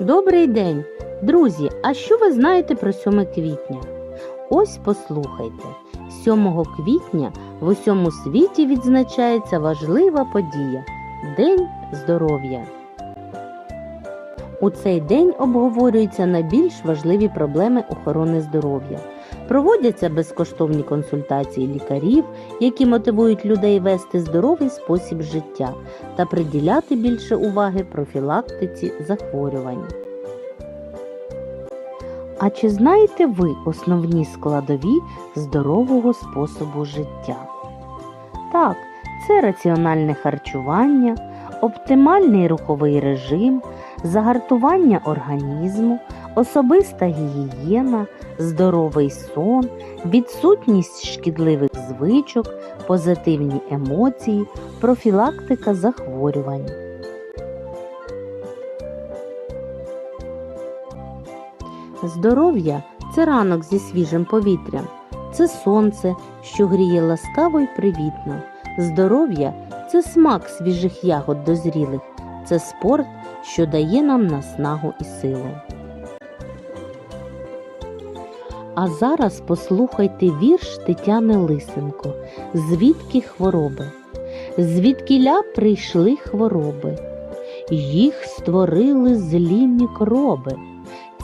Добрий день, друзі! А що ви знаєте про 7 квітня? Ось послухайте. 7 квітня в усьому світі відзначається важлива подія День здоров'я. У цей день обговорюються найбільш важливі проблеми охорони здоров'я. Проводяться безкоштовні консультації лікарів, які мотивують людей вести здоровий спосіб життя та приділяти більше уваги профілактиці захворювань. А чи знаєте ви основні складові здорового способу життя? Так, це раціональне харчування, оптимальний руховий режим, загартування організму, особиста гігієна, здоровий сон, відсутність шкідливих звичок, позитивні емоції, профілактика захворювань. Здоров'я це ранок зі свіжим повітрям, це сонце, що гріє ласкаво й привітно. Здоров'я це смак свіжих ягод дозрілих, це спорт, що дає нам наснагу і силу. А зараз послухайте вірш Тетяни Лисенко Звідки хвороби? Звідкіля прийшли хвороби? Їх створили злі мікроби.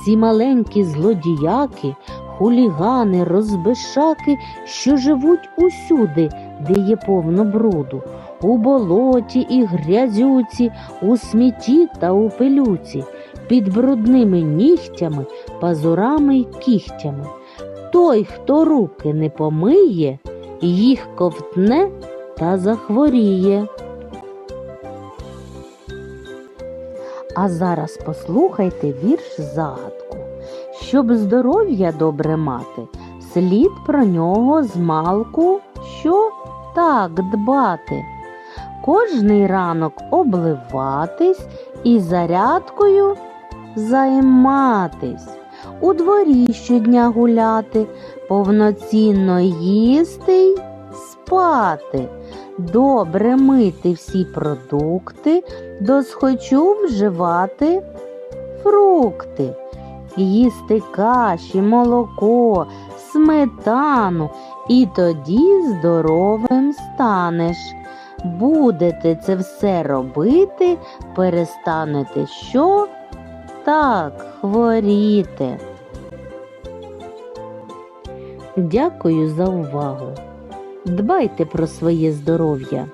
Ці маленькі злодіяки, хулігани, розбишаки, що живуть усюди, де є повно бруду, у болоті і грязюці, у смітті та у пилюці, під брудними нігтями, пазурами й кігтями. Той, хто руки не помиє, їх ковтне та захворіє. А зараз послухайте вірш загадку. Щоб здоров'я добре мати, слід про нього змалку що так дбати. Кожний ранок обливатись і зарядкою займатись, у дворі щодня гуляти, повноцінно їсти й спати, добре мити всі продукти, досхочу вживати фрукти, їсти каші, молоко, сметану, і тоді здоровим станеш. Будете це все робити, перестанете що? Так, хворіти. Дякую за увагу. Дбайте про своє здоров'я.